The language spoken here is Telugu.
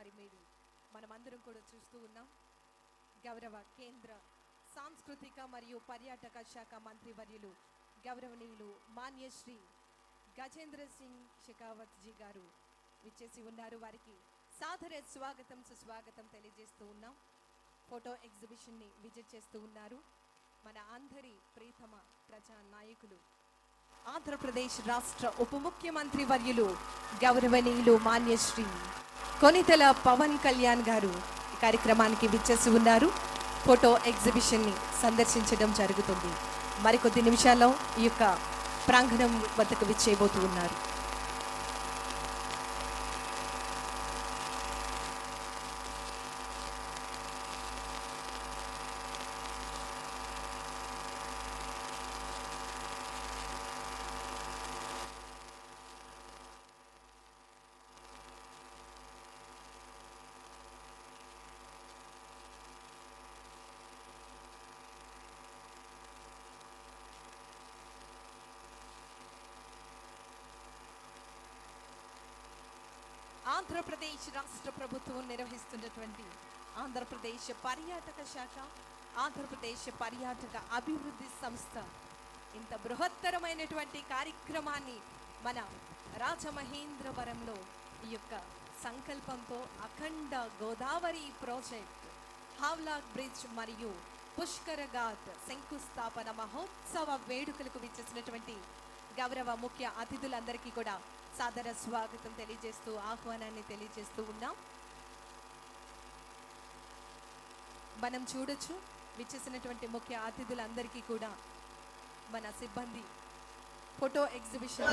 మరి మీరు మనమందరం కూడా చూస్తూ ఉన్నాం. గౌరవ కేంద్ర సాంస్కృతిక మరియు పర్యాటక శాఖ మంత్రి వర్యులు గౌరవనీయులు మాన్యశ్రీ గజేంద్ర సింగ్ షెకావత్ జీ గారు విచ్చేసి ఉన్నారు. వారికి సాదర స్వాగతం సుస్వాగతం తెలియజేస్తూ ఉన్నాం. ఫోటో ఎగ్జిబిషన్ని విజిట్ చేస్తూ ఉన్నారు. మన అందరి ప్రీతమ ప్రజా నాయకులు ఆంధ్రప్రదేశ్ రాష్ట్ర ఉప ముఖ్యమంత్రి వర్యులు గౌరవనీయులు మాన్యశ్రీ కొనితెల పవన్ కళ్యాణ్ గారు కార్యక్రమానికి విచ్చేసి ఉన్నారు. ఫోటో ఎగ్జిబిషన్ని సందర్శించడం జరుగుతుంది. మరికొద్ది నిమిషాల్లో ఈ యొక్క ప్రాంగణం వద్దకు విచ్చేయబోతూ ఉన్నారు. ఆంధ్రప్రదేశ్ రాష్ట్ర ప్రభుత్వం నిర్వహిస్తున్నటువంటి ఆంధ్రప్రదేశ్ పర్యాటక శాఖ ఆంధ్రప్రదేశ్ పర్యాటక అభివృద్ధి సంస్థ. ఇంత బృహత్తరమైనటువంటి కార్యక్రమాన్ని మన రాజమహేంద్రవరంలో ఈ యొక్క సంకల్పంతో Akhanda Godavari project Havelock bridge మరియు పుష్కరఘాట్ శంకుస్థాపన మహోత్సవ వేడుకలకు విచ్చేసినటువంటి గౌరవ ముఖ్య అతిథులందరికీ కూడా సాదర స్వాగతం తెలియజేస్తూ ఆహ్వానాన్ని తెలియజేస్తూ ఉన్నాం. మనం చూడొచ్చు విచ్చేసినటువంటి ముఖ్య అతిథులందరికీ కూడా మన సిబ్బంది ఫోటో ఎగ్జిబిషన్.